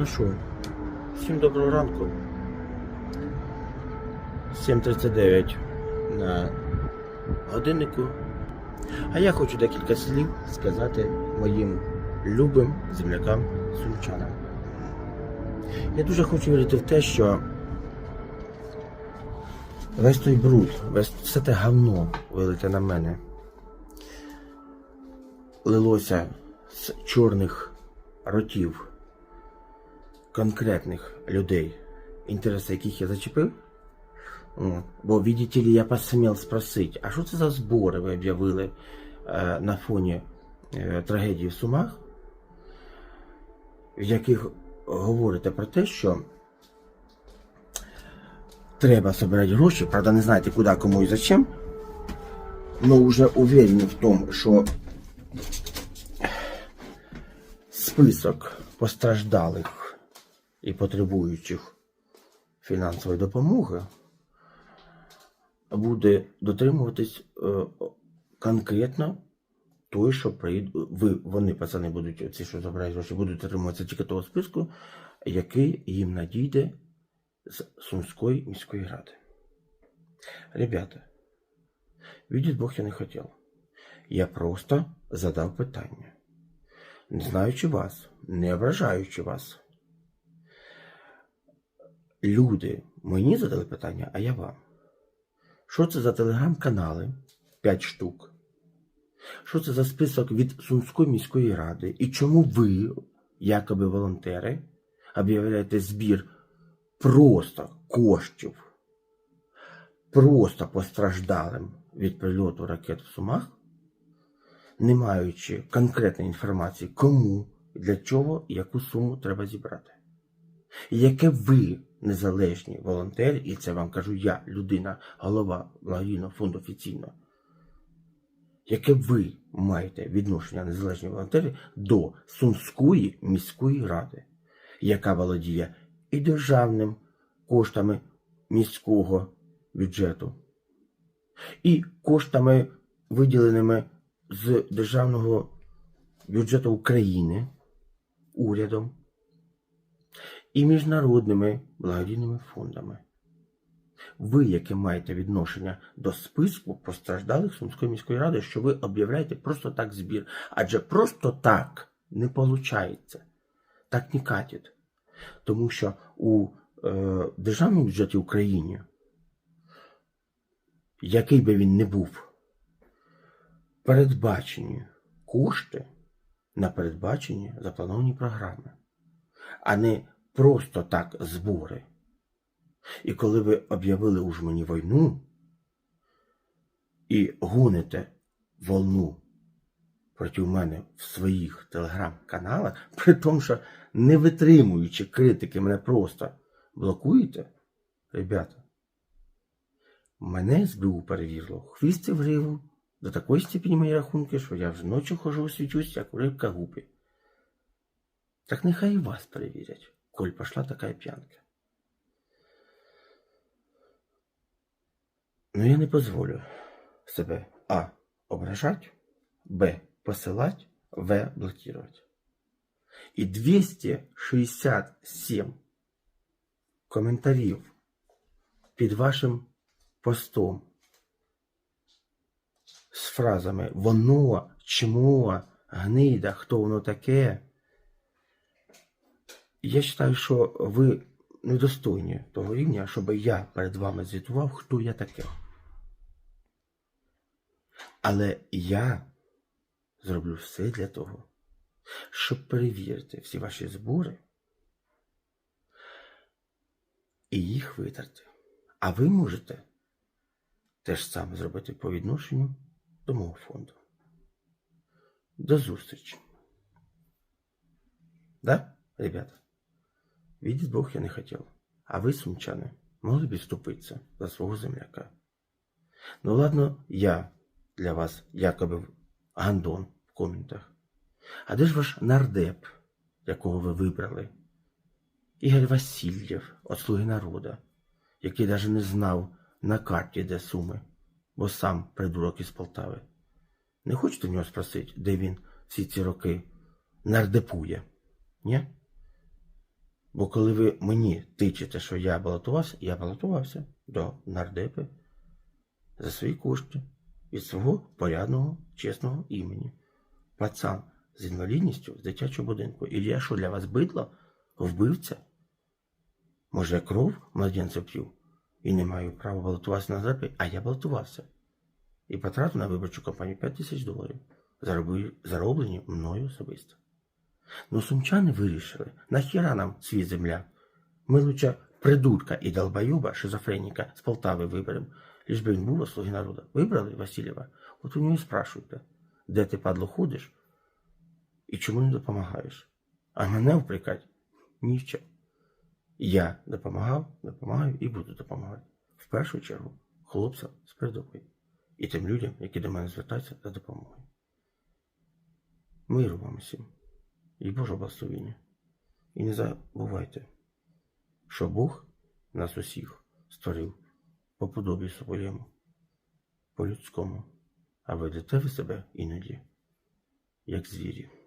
Ну що, всім доброго ранку. 7.39 на годиннику. А я хочу декілька слів сказати моїм любим землякам сумчанам. Я дуже хочу вірити в те, що весь той бруд, весь все те говно вилите на мене. Лилося з чорних ротів конкретних людей, інтереси яких я зачепив. Бо, видите ли, я посмів спросити, а що це за збори ви об'явили е, на фоні е, трагедії в Сумах, в яких говорите про те, що треба збирати гроші, правда, не знаєте куди, кому і зачем, але вже уверені в тому, що список постраждалих і потребуючих фінансової допомоги буде дотримуватись е, конкретно той, що приїд... ви, вони, пацани, будуть, ці, що забирають гроші, будуть дотримуватися тільки того списку, який їм надійде з Сумської міської ради. Ребята, видеть Бог я не хотів. Я просто задав питання. Не знаючи вас, не ображаючи вас. Люди мені задали питання, а я вам. Що це за телеграм-канали? 5 штук. Що це за список від Сумської міської ради? І чому ви, якоби волонтери, об'являєте збір просто коштів, просто постраждалим від прильоту ракет в Сумах, не маючи конкретної інформації, кому, для чого і яку суму треба зібрати? Яке ви, незалежні волонтери, і це вам кажу я, людина, голова благодійного фонду офіційно, яке ви маєте відношення незалежні волонтери до Сумської міської ради, яка володіє і державним коштами міського бюджету, і коштами, виділеними з державного бюджету України урядом і міжнародними благодійними фондами. Ви, яке маєте відношення до списку постраждалих Сумської міської ради, що ви об'являєте просто так збір. Адже просто так не виходить. Так не катить. Тому що у е, державному бюджеті України, який би він не був, передбачені кошти на передбачені заплановані програми, а не просто так збори. І коли ви об'явили уж мені війну і гоните волну проти мене в своїх телеграм-каналах, при тому, що не витримуючи критики, мене просто блокуєте, ребята, мене СБУ перевірило хвісти в гриву до такої степені мої рахунки, що я вже ночі хожу свічусь, як рибка гупі. Так нехай і вас перевірять, коль пошла така п'янка. Но я не позволю себе А. Ображать, Б. Посилать, В. Блокировать. І 267 коментарів під вашим постом з фразами воно, чмо, гнида, хто воно таке. Я вважаю, що ви недостойні того рівня, щоб я перед вами звітував, хто я таке. Але я зроблю все для того, щоб перевірити всі ваші збори і їх витрати. А ви можете те ж саме зробити по відношенню до мого фонду. До зустрічі. Да, ребята? Видеть Бог я не хотел. А вы, сумчаны, могли бы ступиться за свого земляка. Ну ладно, я для вас якоби гандон в коментах. А де ж ваш нардеп, якого ви вибрали? Ігор Васильєв, от слуги народа, який навіть не знав на карті, де суми, бо сам придурок із Полтави. Не хочете в нього спросити, де він всі ці роки нардепує? Ні? Бо коли ви мені тичите, що я балотувався, я балотувався до нардепи за свої кошти від свого порядного, чесного імені. Пацан з інвалідністю з дитячого будинку. І я що для вас бидло? Вбивця? Може, я кров младенця п'ю і не маю права балотуватися на нардепи, а я балотувався. І потратив на виборчу кампанію 5 тисяч доларів, зароблені мною особисто. Ну, сумчани вирішили, нахіра нам свій земля. Ми лучше придурка і долбоюба, шизофреніка з Полтави виберемо, лиш би він був слуги народу. Вибрали Васильєва? От у нього і спрашуйте, де ти, падло, ходиш і чому не допомагаєш? А мене впрекать ні в чому. Я допомагав, допомагаю і буду допомагати. В першу чергу хлопцям з передової і тим людям, які до мене звертаються за допомогою. Миру вам всім і Боже благословіння. І не забувайте, що Бог нас усіх створив по подобі своєму, по людському, а ведете ви себе іноді, як звірі.